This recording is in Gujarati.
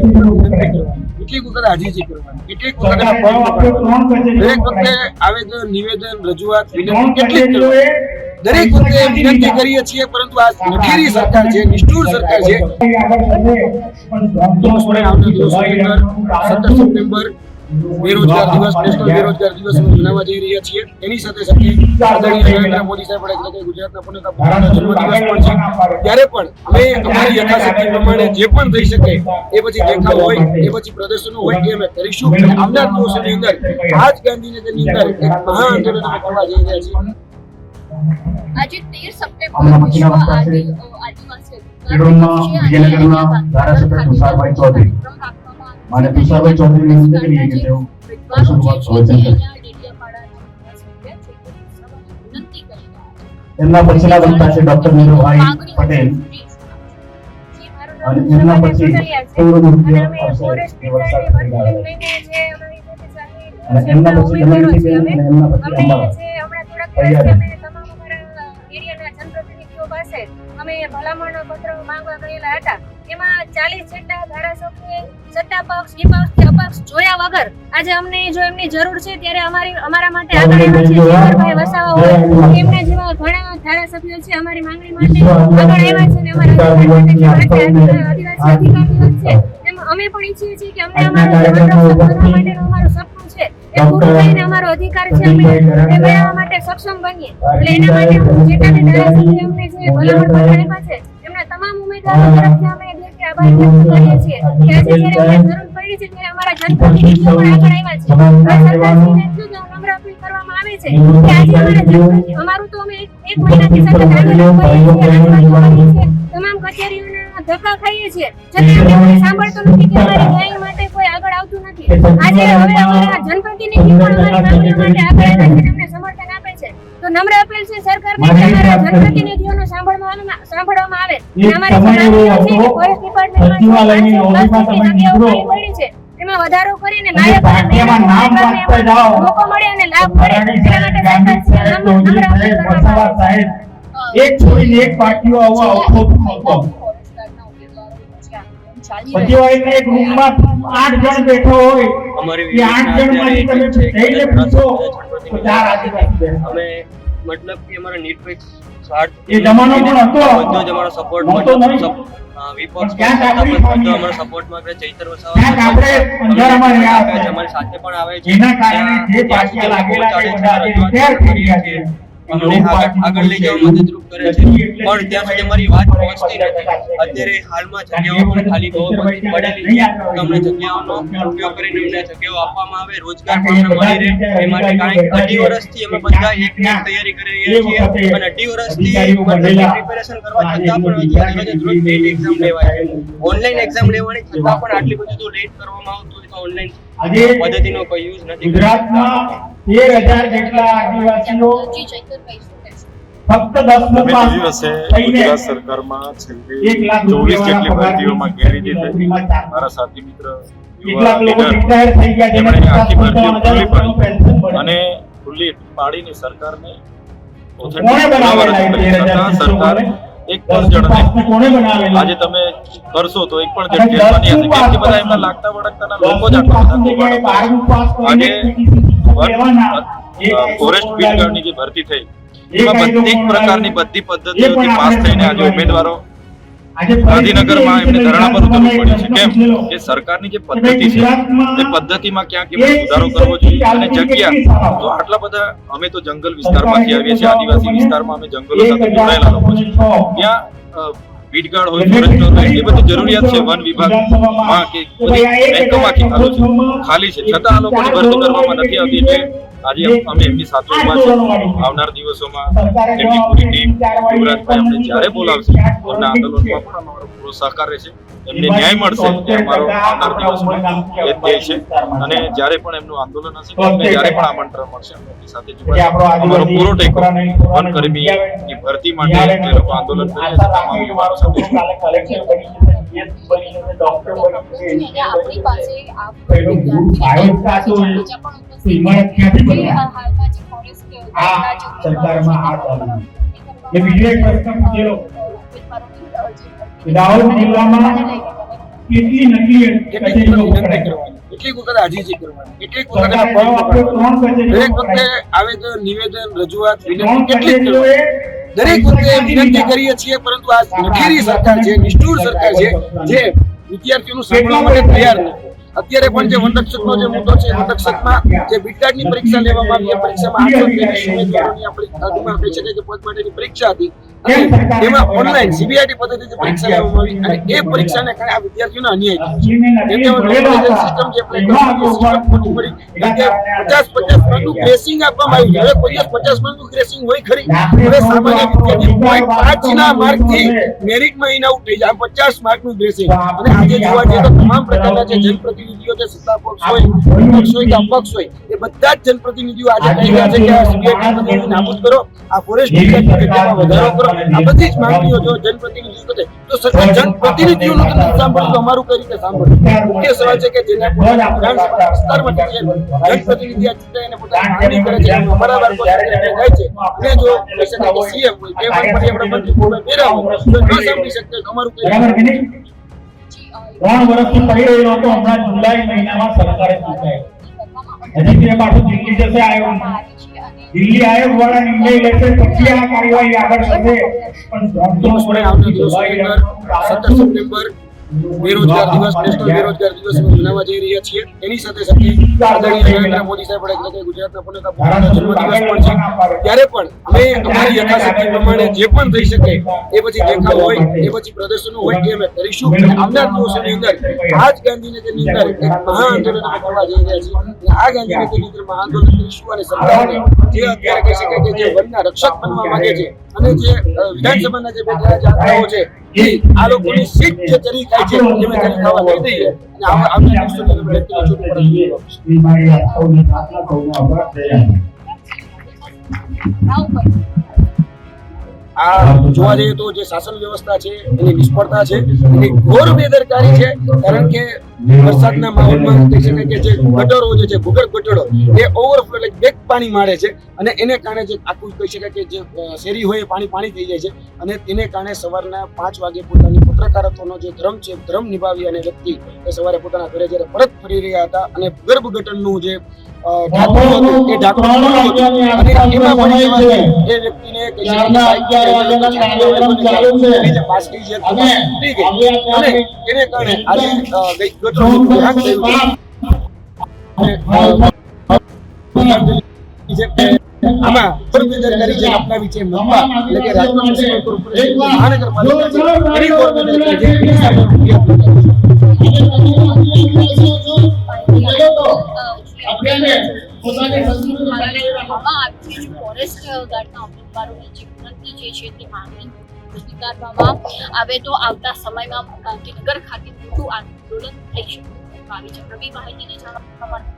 કેટલીક વખત હાજીજી કરવાની કેટલીક વખત એના ફોર્મ ભરવાના. દરેક વખતે આવેદન નિવેદન રજૂઆત વિનંતી કેટલીક દરેક વખતે વિનંતી કરીએ છીએ પરંતુ આ નઠીરી સરકાર છે નિષ્ઠુર સરકાર છે. સત્તર સપ્ટેમ્બર બેરોજગાર દિવસ નેશનલ બેરોજગાર દિવસ મનાવવા જઈ રહ્યા છીએ. એની સાથે સાથે આદરણીય નરેન્દ્ર મોદી સાહેબ એટલે કે ગુજરાતના પુણ્યતા જન્મદિવસ પણ છે. ત્યારે પણ અમે અમારી યથાશક્તિ પ્રમાણે જે પણ થઈ શકે એ પછી દેખાવ હોય એ પછી પ્રદર્શનો હોય એ અમે કરીશું. અને આવનાર દિવસોની અંદર આ જ ગાંધીનગરની અંદર એક મહા આંદોલન અમે કરવા જઈ રહ્યા છીએ. આજે તેર સપ્ટેમ્બર વિશ્વ આદિવાસી વિજયનગરના ધારાસભ્ય તુષારભાઈ ચૌધરી. મારે તુષારભાઈ ચૌધરીને વિનંતી કરી કે તેઓ શરૂઆત પ્રવચન કરે. એમના પછીના વક્તા છે ડોક્ટર નીરુભાઈ પટેલ અને એમના પછી પૂર્વ મુખ્ય અને એમના પછી એમના પછી અંબાલાલ. અમે ભલામણ પત્ર માંગવા ગયેલા હતા એમાં ચાલીસ જેટલા ધારાસભ્યોએ સત્તા પક્ષ વિપક્ષ કે અપક્ષ જોયા વગર આજે અમને જો એમની જરૂર છે ત્યારે અમારી અમારા માટે આગળ આવ્યા છે વસાવા હોય એમના જેવા ઘણા ધારાસભ્યો છે અમારી માંગણી માટે આગળ આવ્યા છે ને અમારા આદિવાસી અધિકાર દિવસ છે એમ અમે પણ ઈચ્છીએ છીએ કે અમને અમારું માટેનું અમારું સપનું છે. એ પૂરું થઈને અમારો અધિકાર છે અમે એ મેળવવા માટે સક્ષમ બનીએ. એટલે એના માટે જેટલા ધારાસભ્યો અમને જે ભલામણ પત્ર આપ્યા છે એમના તમામ ઉમેદવારો તરફથી અમે દિલથી વ્યક્ત કરીએ છીએ. કે જ્યારે અમને જરૂર પડી છે ત્યારે અમારા જનપ્રતિનિધિઓ પણ આગળ આવ્યા છે. આ સરકારશ્રીને એટલું જ નમ્ર અપીલ કરવામાં આવે છે કે આજે અમારા અમારું તો અમે એક એક મહિનાથી સતત આંદોલન કરીએ છીએ રજૂઆતો કરીએ છીએ તમામ કચેરીઓના ધક્કા ખાઈએ છીએ. છતાં કોઈ નથી કે અમારી ન્યાય માટે કોઈ આગળ આવતું નથી. આજે હવે અમારા જનપ્રતિનિધિ પણ અમારી માંગણી માટે આગળ આવ્યા છે. તો નમ્ર અપીલ છે જનપ્રતિનિધિઓનો સાંભળવામાં સાંભળવામાં આવે. અમારી છે એમાં વધારો કરીને જાઓ. મોકો મળે અને લાભ મળે અડાણી તેના સાહેબ, માટે ગાંધી આવતો હતો. એક રૂમમાં આઠ જણ બેઠો હોય અમારી એ આઠ જણમાંથી તમે જઈને પૂછો તો ચાર આદિવાસી અમે મતલબ કે અમારા નિરપેક્ષ સ્વાર્થ એ જમાનો પણ હતો. બધો જ અમારો સપોર્ટ નહોતો વિપક્ષ પણ ક્યાંક આપણી બધો ખામી અમારો હતી. સપોર્ટમાં કરે ચૈતર વસાવા. અમારી સાથે પણ આવે છે જેના કારણે જે ત્યાં લાગેલા છે અમને આગળ આગળ લઈ જવા મદદરૂપ કરે છે. પણ ત્યાં સુધી અમારી વાત પહોંચતી નથી. અત્યારે હાલમાં જગ્યાઓ પણ ખાલી બહુ પડેલી છે. તો જગ્યાઓનો ઉપયોગ કરીને અમને જગ્યાઓ આપવામાં આવે રોજગાર પણ મળી રહે. એ માટે કારણ કે અઢી વર્ષથી અમે બધા એક તૈયારી કરી રહ્યા છીએ. અને અઢી વર્ષથી પ્રિપેરેશન કરવા છતાં પણ રોજ રોજ લેટ એક્ઝામ લેવાય ઓનલાઈન એક્ઝામ લેવાની છતાં પણ આટલી બધું લેટ કરવામાં આવતું હોય તો ઓનલાઈન આજે પદ્ધતિનો કોઈ યુઝ નથી ગુજરાતમાં તેર હજાર જેટલા આદિવાસીઓ ફક્ત દસ તમે પાસ જોયું હશે થઈને ગુજરાત સરકારમાં છેલ્લી લાખ ચોવીસ રૂપિયાવાળા જેટલી ભરતીઓમાં ગેરરીતિ થઈ મારા સાથી મિત્ર. અને ખુલ્લી પાડીની સરકારને પુરાવા એ રજૂ કરી. સરકાર એક પણ જણ આજે તમે કરશો તો એક પણ જણ જેલમાં નહીં હશે કે બધા એમના લાગતા વળગતાના લોકો જ આટલા આજે ફોરેસ્ટ બિલ્ડરની જે ભરતી થઈ એમાં બધી પ્રકારની બધી પદ્ધતિઓથી પાસ થઈને આજે ઉમેદવારો ગાંધીનગરમાં એમને ધરણા પર ઉતરવું પડ્યું છે કેમ. કે સરકારની જે પદ્ધતિ છે એ પદ્ધતિમાં ક્યાંક એમણે સુધારો કરવો જોઈએ અને જગ્યા તો આટલા બધા અમે તો જંગલ વિસ્તારમાંથી આવીએ છીએ આદિવાસી વિસ્તારમાં અમે જંગલો સાથે જોડાયેલા લોકો છે. ત્યાં વીટગાર્ડ હોય ફોરેસ્ટર હોય એ બધી જરૂરિયાત છે વન વિભાગમાં કે બધી બેંકોમાંથી ખાલી છે. ખાલી છે. છતાં આ લોકોની ભરતી કરવામાં નથી આવતી એટલે આજે અમે એમની સાથે ઊભા છે. આવનાર દિવસોમાં એમની પૂરી ટીમ યુવરાજભાઈ અમને જ્યારે બોલાવશે એમના આંદોલનમાં પણ અમારો પૂરો સહકાર રહેશે. એમને ન્યાય મળશે એ અમારો આવનાર દિવસમાં એ ધ્યેય છે. અને જ્યારે પણ એમનું આંદોલન હશે એમને જ્યારે પણ આમંત્રણ મળશે એમની સાથે અમારો પૂરો ટેકો છોકરાને વન કર્મીની ભરતી માટે જે લોકો આંદોલન કરે છે તમામ યુવાનો સાથે. આપણી પાસે? આ હાલમાં જે ફોરેસ્ટ સરકારમાં આ એ બીજો એક પ્રશ્ન પૂછેલો. દાહોદ જિલ્લામાં કેટલી નકલી કચેરીઓ વખત કરવાની? કેટલીક વખત આજીજી કરવાની? કેટલીક વખત એના પગ પકડવાના. દરેક વખતે આવેદન નિવેદન રજૂઆત વિનંતી કેટલીક દરેક વખતે વિનંતી કરીએ છીએ પરંતુ આ નઠીરી સરકાર છે નિષ્ઠુર સરકાર છે જે વિદ્યાર્થીઓનું સાંભળવા માટે તૈયાર નથી. અત્યારે પણ જે વનરક્ષકનો જે મુદ્દો છે વનરક્ષકમાં જે બીટાડની પરીક્ષા લેવામાં આવી પરીક્ષામાં આઠસો ઉમેદવારોની કે પદ માટેની પરીક્ષા હતી. તેમાં ઓનલાઈન સીબીઆઈટી પદ્ધતિથી પરીક્ષા લેવામાં આવી અને એ પરીક્ષાને કારણે આ વિદ્યાર્થીઓને અન્યાય થયો. છે કેમ કે સિસ્ટમ જે apply કરવાની સિસ્ટમ ખોટી. પડી કારણ કે પચાસ પચાસ માર્કનું ગ્રેસિંગ આપવામાં આવ્યું હવે કોઈ પચાસ માર્કનું ગ્રેસિંગ હોય ખરી. હવે સામાન્ય વિદ્યાર્થી point પાંચના માર્કથી મેરિટમાં ઇન આઉટ થઈ જાય. પચાસ માર્કનું ગ્રેસિંગ અને આજે જોવા જઈએ તો તમામ પ્રકારના જે જનપ્રતિનિધિઓ છે સત્તા પક્ષ હોય વિપક્ષ હોય કે અપક્ષ હોય એ બધા જ જનપ્રતિનિધિઓ આજે કહી રહ્યા છે કે આ સીબીઆઈ પદ્ધતિ નાબૂદ કરો આ ફોરેસ્ટ ડિપાર્ટમેન્ટમાં વધારો કરો. આ બધી જ માંગણીઓ જો જનપ્રતિનિધિઓ કરે તો સરકાર જનપ્રતિનિધિઓનું તો નથી સાંભળ્યું તો અમારું કઈ રીતે સાંભળ્યું મુખ્ય સવાલ છે કે જેને પોતાના વિધાનસભા વિસ્તારમાંથી જે જનપ્રતિનિધિ આ ચૂંટાય એને પોતાની માંગણી કરે છે અમારા બાળકો જાય છે અને જો કહી શકાય કે સીએમ હોય કે પછી આપણા મંત્રી કોઈ બેરા હોય તો ન સાંભળી શકતા અમારું કઈ ત્રણ વર્ષથી પડી રહ્યો હતો હમણાં જુલાઈ મહિનામાં સરકારે ચૂંટાય. હજી તે પાછું દિલ્હી જશે આયોગ દિલ્હી આયોગ વાળા નિર્ણય લેશે પછી આ કાર્યવાહી આગળ થશે પણ સત્તર સપ્ટેમ્બર બેરોજગાર દિવસ નેશનલ બેરોજગાર દિવસ મનાવવા જઈ રહ્યા છીએ. એની સાથે સાથે આદરણીય નરેન્દ્ર મોદી સાહેબ કે ગુજરાતના પુનઃ જન્મદિવસ પણ છે. ત્યારે પણ અમે અમારી યથાશક્તિ પ્રમાણે જે પણ થઈ શકે એ પછી દેખાવ હોય એ પછી પ્રદર્શનો હોય તે અમે કરીશું. અને આવનાર દિવસોની અંદર આ જ ગાંધીનગરની અંદર એક મહાઆંદોલન અમે કરવા જઈ રહ્યા છીએ. અને આ ગાંધીનગરની અંદર મહાઆંદોલન કરીશું અને સરકારને જે અત્યારે કહી શકાય કે જે વનના રક્ષક બનવા માંગે છે અને જે વિધાનસભાના જે બેઠેલા જે છે એ આ લોકોની સીટ જે ચરી ખાય છે એ અમે ચરી ખાવા દઈ દઈએ. અને આવા આવનાર દિવસોની અંદર વ્યક્તિને ચૂંટણી પડે શ્રી મારી આપ સૌને પ્રાર્થના સૌનો આભાર આ જોવા જઈએ તો જે શાસન વ્યવસ્થા છે, એની નિષ્ફળતા છે, એની ઘોર બેદરકારી છે, કારણ કે વરસાદના માહોલમાં કહી શકાય કે જે ગટરો જે છે, ભૂગર્ભ ગટરો, એ ઓવરફ્લો એટલે બેક પાણી મારે છે અને એને કારણે જે આખું કહી શકાય કે જે શેરી હોય એ પાણી પાણી થઈ જાય છે અને તેને કારણે સવારના પાંચ વાગે પોતાની પત્રકારત્વનો જે ધર્મ છે ધર્મ નિભાવી અને વ્યક્તિ એ સવારે પોતાના ઘરે જ્યારે પરત ફરી રહ્યા હતા અને ગર્ભગટનનું જે ઢાંકણું એ ઢાંકણું એ વ્યક્તિને એની કારણે આજે ગટરનું જે આમાં જે અપનાવી છે મહુવા એટલે કે રાજકોટ મ્યુનિસિપલ કોર્પોરેશન મહાનગરપાલિકા છે. એની ગોર બેદરકારી છે. એની સામે ફરિયાદ નોંધાવી છે. ફોરેસ્ટ ગાર્ડના ઉમેદવારોની જે વિનંતી જે છે તે માંગણી સ્વીકારવામાં આવે તો આવતા સમયમાં ગાંધીનગર ખાતે મોટું આંદોલન થઈ શકે આવી છે. નવી માહિતીને જાણવા માટે